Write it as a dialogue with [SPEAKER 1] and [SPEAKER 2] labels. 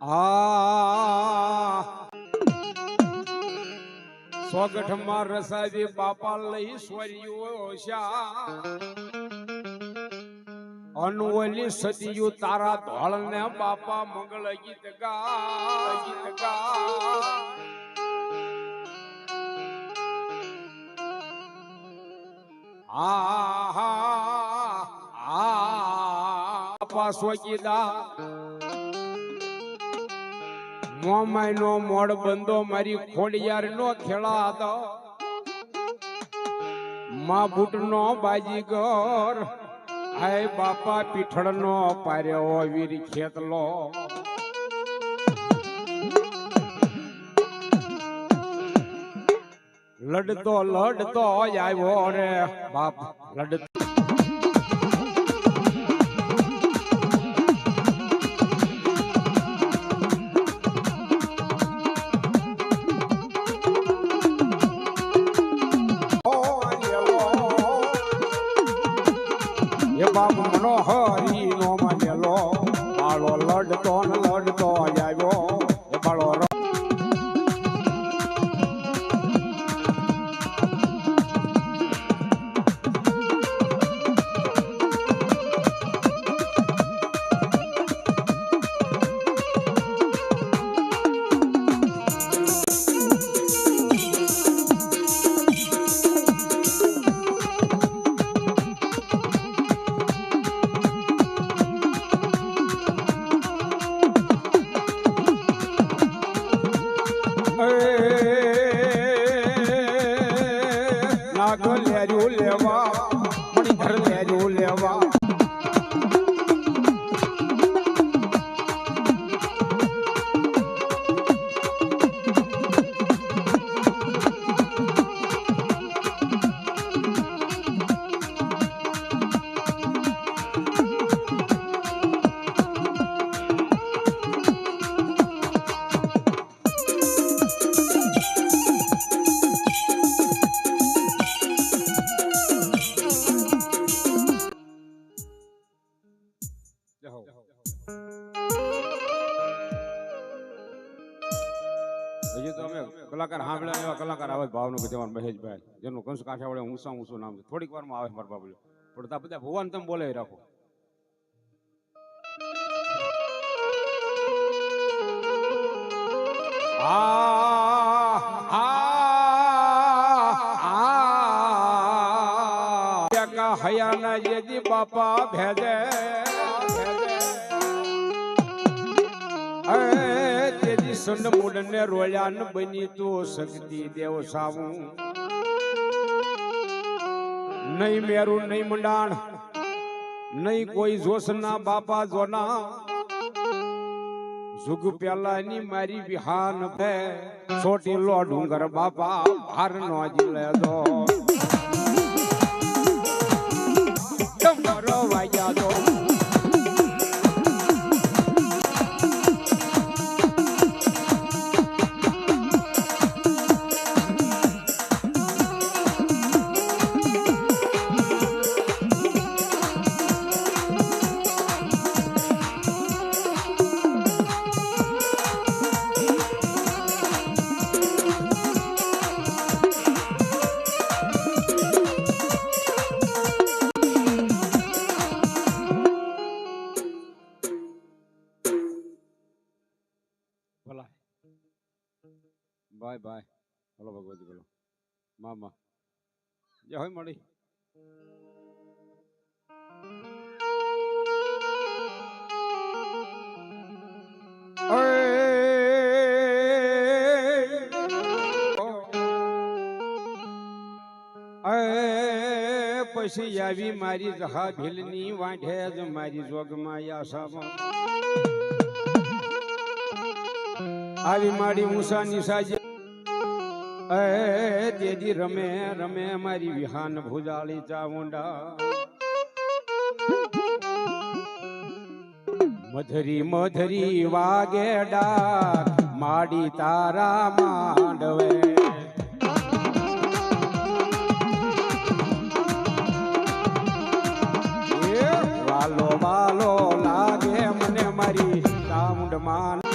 [SPEAKER 1] આ સ્વગઠમાં રસાવી બાપા લઈ સ્વર્યો અનવલી સતિયું તારા ધોળ ને બાપા મંગળ ગીત ગા ગીત ગા. મોમાય નો મોડ બંધો મારી ખોડિયાર નો ખેડા હતો મા બુટ નો બાજીગર, હાય બાપા પીઠળ નો પાર્યો વીર ખેતલો. લડતો લડતો આવ્યો રે બાપ, લડતો. બાપ મનોહરી નો માનેલો, બાળો લડતો ને લડતો આવ્યો. மணி பரந்து હજી તો અમે કલાકાર સાંભળ્યા એવા કલાકાર આવે ભાવનગર જવાન, મહેશભાઈ. જેનું કંસ કાંઠા વડે ઊંચા ઊંચું નામ છે. થોડીક વારમાં આવે મારા બાબુ પણ તા બધા ભગવાન તમે બોલે રાખો. હયાના જેદી બાપા ભેજે. એ તેદી સંડ મુડને રોળ્યા ન બની તો શક્તિ દેવ સાવું નહીં મેરું, નહીં મંડાણ, નહીં કોઈ જોશના બાપા જોના. જુગ પેલાની મારી વિહાન ભે છોટી લો ડુંગર બાપા હાર નો જીલે દો બાય બાય. ભલો ભગવતી બોલો. મામા. જય હોય મળી. પછી આવી મારી જહા ભીલની વાંઢે જ મારી જોગમાં આશામાં આવી માડી ઊંસાની સાજી. એ, તેજી રમે રમે મારી વિહાન ભુજાળી ચાવુંડા મધરી મધરી વાગેડા માડી તારા માંડવે. વાલો વાલો લાગે મને મારી ચામુંડ માન